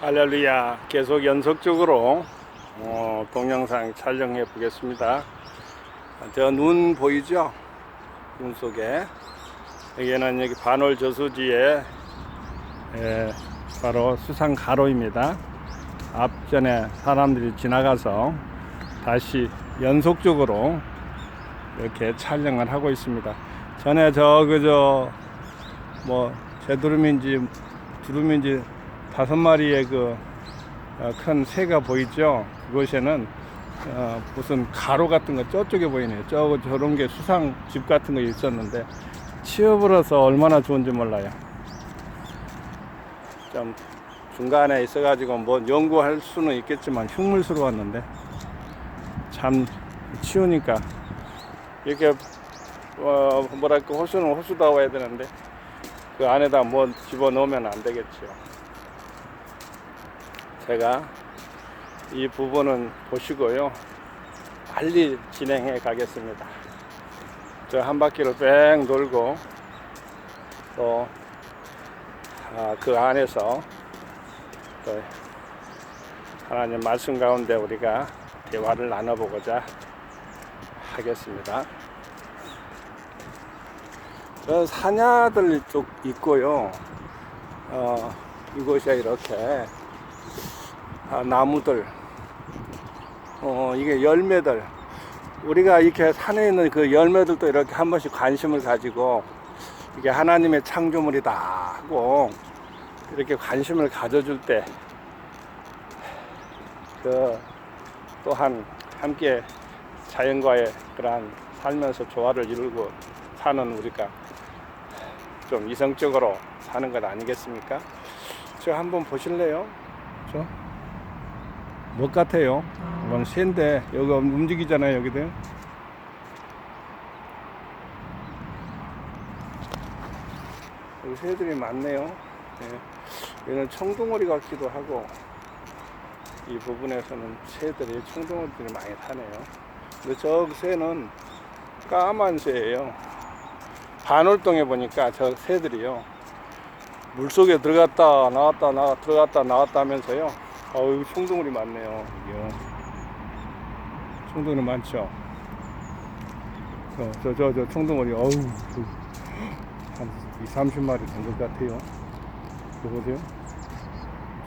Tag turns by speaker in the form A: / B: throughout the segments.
A: 할렐루야. 계속 연속적으로 어, 동영상 촬영해 보겠습니다. 저 눈 보이죠? 눈 속에. 여기는 여기 반월 저수지에 에, 바로 수상 가로입니다. 앞전에 사람들이 지나가서 다시 연속적으로 이렇게 촬영을 하고 있습니다. 전에 저 그저 뭐 제두름인지 두름인지 다섯 마리의 그큰 새가 보이죠? 그곳에는 어, 무슨 가로 같은 거 저쪽에 보이네요. 저 저런 게 수상 집 같은 거 있었는데 치워버려서 얼마나 좋은지 몰라요. 좀 중간에 있어가지고 뭐 연구할 수는 있겠지만 흉물스러웠는데 참 치우니까 이렇게 어, 뭐랄까 호수는 호수다워야 되는데 그 안에다 뭐 집어 넣으면 안 되겠죠. 제가 이 부분은 보시고요. 빨리 진행해 가겠습니다. 저 한 바퀴를 뺑 돌고 또 그 안에서 또 하나님 말씀 가운데 우리가 대화를 나눠보고자 하겠습니다. 저 사냐들 쪽 있고요. 어, 이곳에 이렇게 아, 나무들, 어, 이게 열매들. 우리가 이렇게 산에 있는 그 열매들도 이렇게 한 번씩 관심을 가지고 이게 하나님의 창조물이다 하고 이렇게 관심을 가져줄 때, 그, 또한 함께 자연과의 그러한 살면서 조화를 이루고 사는 우리가 좀 이성적으로 사는 것 아니겠습니까? 저 한번 보실래요? 저? 뭐 같아요? 이건 새인데 여기 움직이잖아요 여기도 여기 새들이 많네요. 예. 여기는 청둥오리 같기도 하고 이 부분에서는 새들이 청둥오리들이 많이 타네요. 근데 저 새는 까만 새예요. 반월동에 보니까 저 새들이요. 물속에 들어갔다 나왔다 나왔 들어갔다 나왔다 하면서요 어우 청둥오리 많네요 이게 청둥오리 많죠? 저저저 청둥오리 어우 그, 한 2, 30마리 된 것 같아요. 이거 보세요.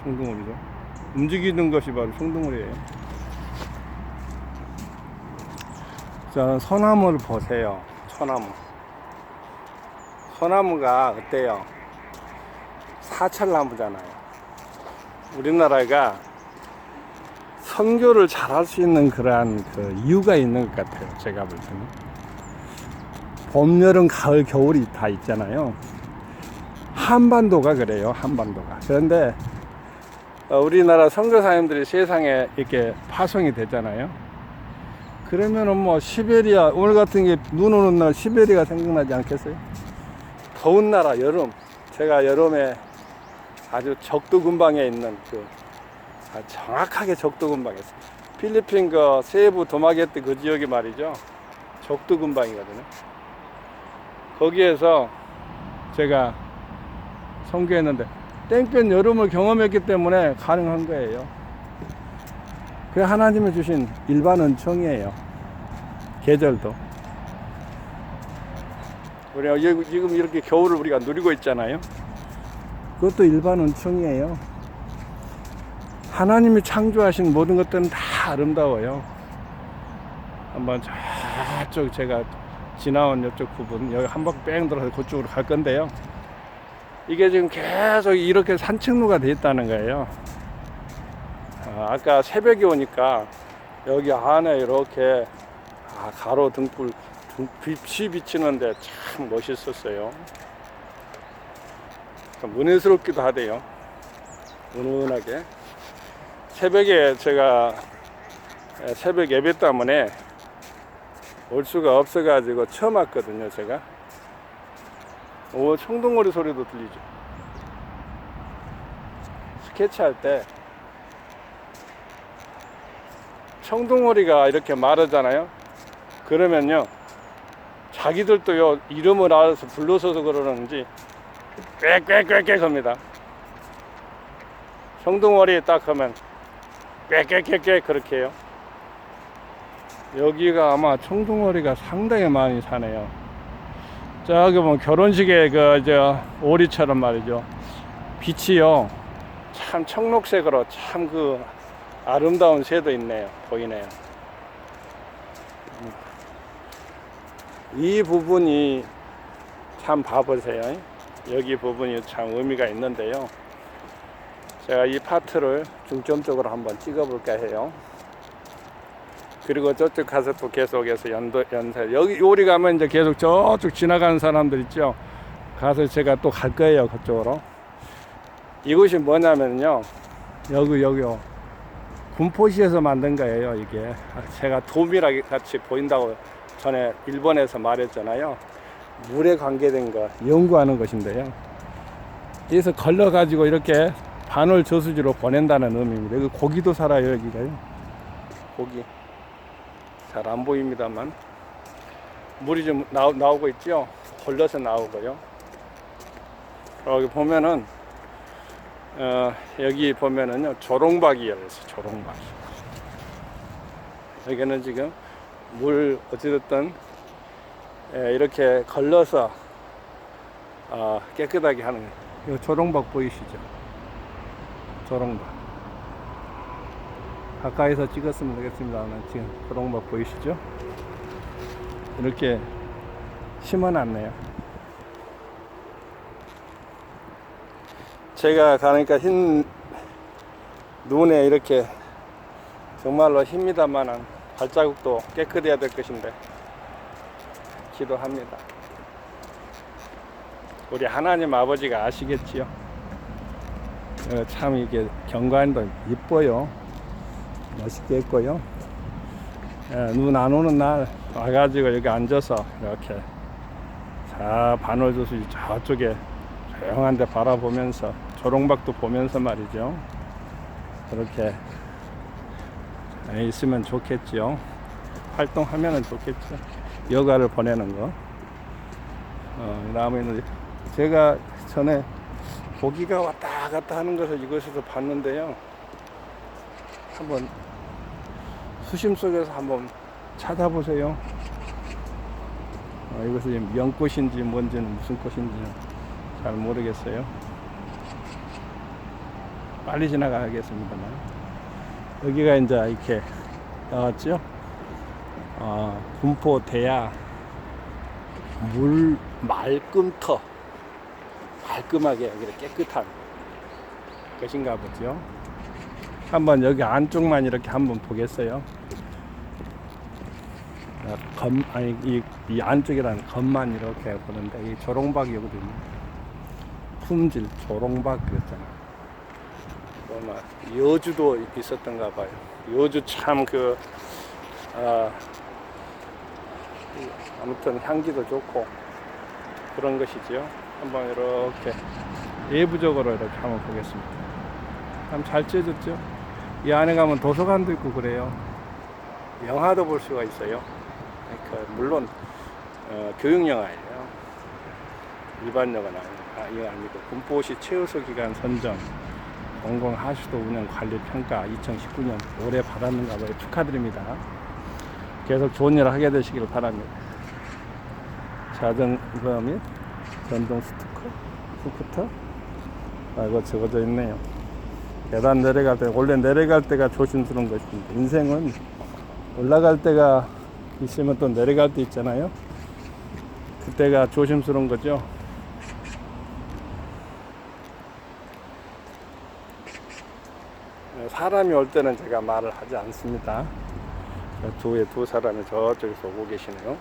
A: 청둥오리죠. 움직이는 것이 바로 청둥오리예요. 자 소나무를 보세요. 소나무. 소나무가 어때요? 사철나무잖아요 우리나라가 선교를 잘할 수 있는 그러한 그 이유가 있는 것 같아요. 제가 볼 때는. 봄, 여름, 가을, 겨울이 다 있잖아요. 한반도가 그래요. 한반도가. 그런데 어, 우리나라 선교사님들이 세상에 이렇게 파송이 되잖아요. 그러면은 뭐 시베리아 오늘 같은 게 눈 오는 날 시베리아가 생각나지 않겠어요? 더운 나라 여름 제가 여름에 아주 적도 근방에 있는 그 아, 정확하게 적도 근방에서 필리핀 그 세부 도마게트 그 지역이 말이죠. 적도 근방이거든요. 거기에서 제가 선교했는데 땡볕 여름을 경험했기 때문에 가능한 거예요. 그 하나님이 주신 일반 은총이에요. 계절도. 우리가 지금 이렇게 겨울을 우리가 누리고 있잖아요 그것도 일반 은총이에요. 하나님이 창조하신 모든 것들은 다 아름다워요. 한번 저쪽 제가 지나온 이쪽 부분 여기 한 바퀴 뺑 돌아서 그쪽으로 갈 건데요. 이게 지금 계속 이렇게 산책로가 돼 있다는 거예요. 아, 까 새벽에 오니까 여기 안에 이렇게 아, 가로 등불 빛이 비치는데 참 멋있었어요. 좀 은혜스럽기도 하대요. 은은하게. 새벽에 제가 새벽 예배 때문에 올 수가 없어가지고 처음 왔거든요, 제가. 오, 청둥오리 소리도 들리죠. 스케치 할 때 청둥오리가 이렇게 말하잖아요. 그러면요, 자기들도 요 이름을 알아서 불러서서 그러는지 꽥꽥꽥꽥 합니다. 청둥오리 딱 하면 꽥꽥꽥꽥 그렇게 해요. 여기가 아마 청둥오리가 상당히 많이 사네요. 저기 보면 결혼식에 그 저 오리처럼 말이죠. 빛이요. 참 청록색으로 참 그 아름다운 새도 있네요. 보이네요. 이 부분이 참 봐보세요. 여기 부분이 참 의미가 있는데요. 제가 이 파트를 중점 적으로 한번 찍어볼까 해요. 그리고 저쪽 가서 또 계속해서 연도, 연세. 여기, 요리 가면 이제 계속 저쪽 지나가는 사람들 있죠. 가서 제가 또 갈 거예요. 그쪽으로. 이곳이 뭐냐면요. 여기, 여기요. 군포시에서 만든 거예요. 이게. 제가 도미라 같이 보인다고 전에 일본에서 말했잖아요. 물에 관계된 거 연구하는 것인데요. 그래서 걸러 가지고 이렇게 반월 저수지로 보낸다는 의미입니다. 여기 고기도 살아요, 여기가요. 고기. 잘 안 보입니다만. 물이 좀 나오, 나오고 있죠? 걸려서 나오고요. 여기 보면은, 어, 여기 보면은요, 조롱박이에요. 그래서 조롱박. 여기는 지금 물, 어찌됐든, 예, 이렇게 걸러서, 어, 깨끗하게 하는, 이 조롱박 보이시죠? 조롱박. 가까이서 찍었으면 되겠습니다만 지금 조롱박 보이시죠? 이렇게 심어놨네요. 제가 가니까 흰 눈에 이렇게 정말로 힙니다만은 발자국도 깨끗해야 될 것인데 기도합니다. 우리 하나님 아버지가 아시겠지요? 어, 참 이게 경관도 이뻐요. 멋있게 했고요. 눈 안 오는 날 와가지고 여기 앉아서 이렇게 자 반월조수 저쪽에 조용한 데 바라보면서 조롱박도 보면서 말이죠. 그렇게 있으면 좋겠지요. 활동하면 좋겠죠. 여가를 보내는 거. 어, 그 다음에는 제가 전에 고기가 왔다 갔다 하는 것을 이곳에서 봤는데요. 한번 수심 속에서 한번 찾아보세요. 어, 지금 연꽃인지 뭔지는 무슨 꽃인지는 잘 모르겠어요. 빨리 지나가겠습니다만 여기가 이제 이렇게 나왔죠. 어, 군포 대야 물 말끔터 깔끔하게 여기를 깨끗한 것인가 보죠. 한번 여기 안쪽만 이렇게 한번 보겠어요. 아, 검 아니 이, 이 안쪽이라는 검만 이렇게 보는데 이 조롱박이 여기거든요. 품질 조롱박 그랬잖아. 여주도 있었던가 봐요. 여주 참그 아, 아무튼 향기도 좋고 그런 것이지요. 한번 이렇게 내부적으로 이렇게 한번 보겠습니다. 참잘 찢어졌죠? 이 안에 가면 도서관도 있고 그래요. 영화도 볼 수가 있어요. 그러니까 물론 어, 교육 영화예요. 일반 영화는 아, 이거 아니고 군포시 최우수 기간 선정 공공 하수도 운영 관리 평가 2019년 올해 받았는가 봐요. 축하드립니다. 계속 좋은 일 하게 되시길 바랍니다. 자전거 및 전동 스쿠터, 스쿠터, 아, 이거 적어져 있네요. 계단 내려갈 때, 원래 내려갈 때가 조심스러운 것입니다. 인생은 올라갈 때가 있으면 또 내려갈 때 있잖아요. 그때가 조심스러운 거죠. 사람이 올 때는 제가 말을 하지 않습니다. 두에 두 사람이 저쪽에서 오고 계시네요.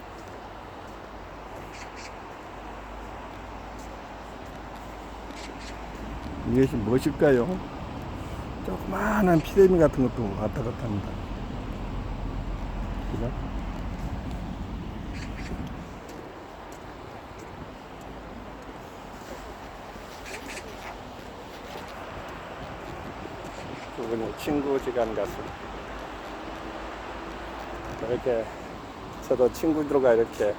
A: 이것이 무엇일까요? 조그마한 피레미 같은 것도 왔다 갔다 합니다. 그죠? 그분이 친구 지간 같습니다. 이렇게 저도 친구들과 이렇게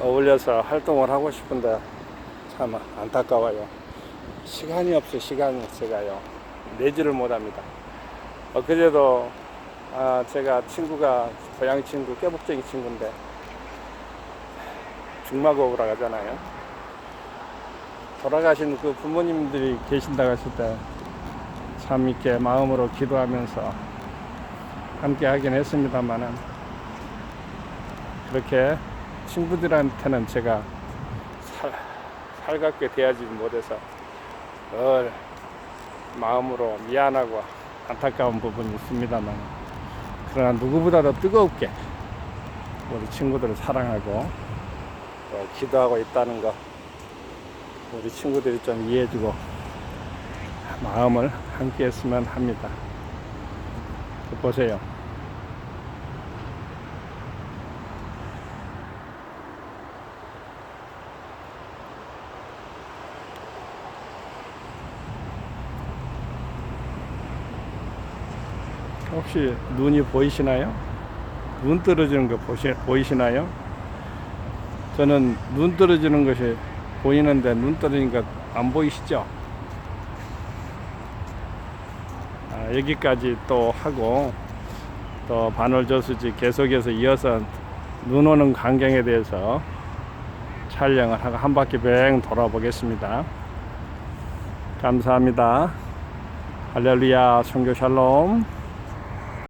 A: 어울려서 활동을 하고 싶은데 참 안타까워요. 시간이 없어 시간이 제가요 내지를 못합니다. 엊그제도 아, 제가 친구가 고향 친구 깨복쟁이 친구인데 중마고우라 하잖아요. 돌아가신 그 부모님들이 계신다고 했을 때 참 이렇게 마음으로 기도하면서 함께 하긴 했습니다만은 그렇게 친구들한테는 제가 살, 살갑게 대하지 못해서 늘 마음으로 미안하고 안타까운 부분이 있습니다만 그러나 누구보다도 뜨겁게 우리 친구들을 사랑하고 또 기도하고 있다는 거 우리 친구들이 좀 이해해주고 마음을 함께 했으면 합니다. 보세요. 혹시 눈이 보이시나요? 눈 떨어지는 거 보시, 보이시나요? 저는 눈 떨어지는 것이 보이는데 눈 떨어지는 것안 보이시죠? 아, 여기까지 또 하고 또 반월저수지 계속해서 이어서 눈 오는 광경에 대해서 촬영을 하고 한 바퀴 뱅 돌아보겠습니다. 감사합니다. 할렐루야, 성교 샬롬.